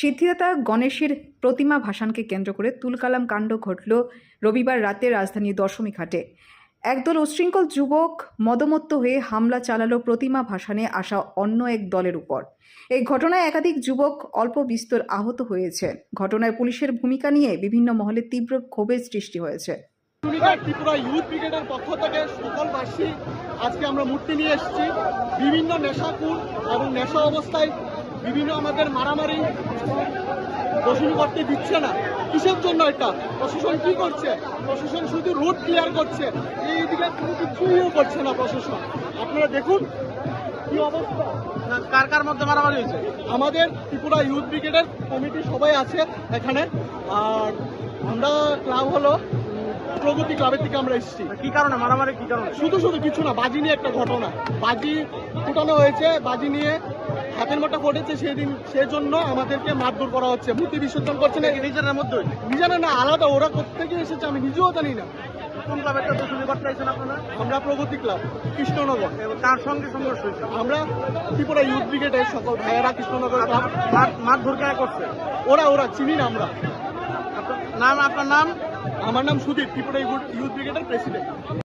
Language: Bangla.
সিদ্ধিদাতা গণেশের প্রতিমা ভাসানকে কেন্দ্র করে তুলকালাম কাণ্ড ঘটল রবিবার রাতে রাজধানীর দশমী ঘাটে। একদল উচ্ছৃঙ্খল যুবক মদমত্ত হয়ে হামলা চালালো প্রতিমা ভাসানে আসা অন্য এক দলের উপর। এই ঘটনায় একাধিক যুবক অল্প বিস্তর আহত হয়েছে। ঘটনায় পুলিশের ভূমিকা নিয়ে বিভিন্ন মহলে তীব্র ক্ষোভের সৃষ্টি হয়েছে। পক্ষ থেকে সকলবাসী আজকে আমরা মূর্তি নিয়ে এসেছি। বিভিন্ন নেশাকুর এবং নেশা অবস্থায় বিভিন্ন আমাদের মারামারি দর্শন করতে দিচ্ছে না। কিসের জন্য এটা? প্রশাসন কি করছে? প্রশাসন শুধু রোড ক্লিয়ার করছে। এইদিকে কোনো কিছুই করছে না প্রশাসন। আপনারা দেখুন কি অবস্থা। কার কার মধ্যে মারামারি হয়েছে? আমাদের ত্রিপুরা ইউথ ব্রিগেডের কমিটি সবাই আছে এখানে। আর আমরা ক্লাব হলো প্রগতি ক্লাবের থেকে আমরা এসেছি। কি কারণে? মারামারি কি কারণে? শুধু শুধু কিছু না বাজি নিয়ে একটা ঘটনা। বাজি ফুটানো হয়েছে বাজি নিয়ে হাতের মোটা ঘটেছে সেদিন সেজন্য আমাদেরকে মারধর করা হচ্ছে। মূর্তি বিসর্জন করছে না নিজের মধ্যে? নিজেরা না আলাদা। ওরা কোথেকে এসেছে আমি নিজেও জানি না। কোন ক্লাবের তো শুনে করতে চাইছেন আপনারা? আমরা প্রগতি ক্লাব কৃষ্ণনগর। এবং কার সঙ্গে সংঘর্ষ হয়েছে। আমরা ত্রিপুরা ইউথ ব্রিগেডের সকল ভাইয়েরা কৃষ্ণনগর মার- মারধর করছে? ওরা ওরা চিনি না আমরা। নাম আপনার নাম? আমার নাম সুদীপ ত্রিপুরা ইউথ ব্রিগেডের প্রেসিডেন্ট।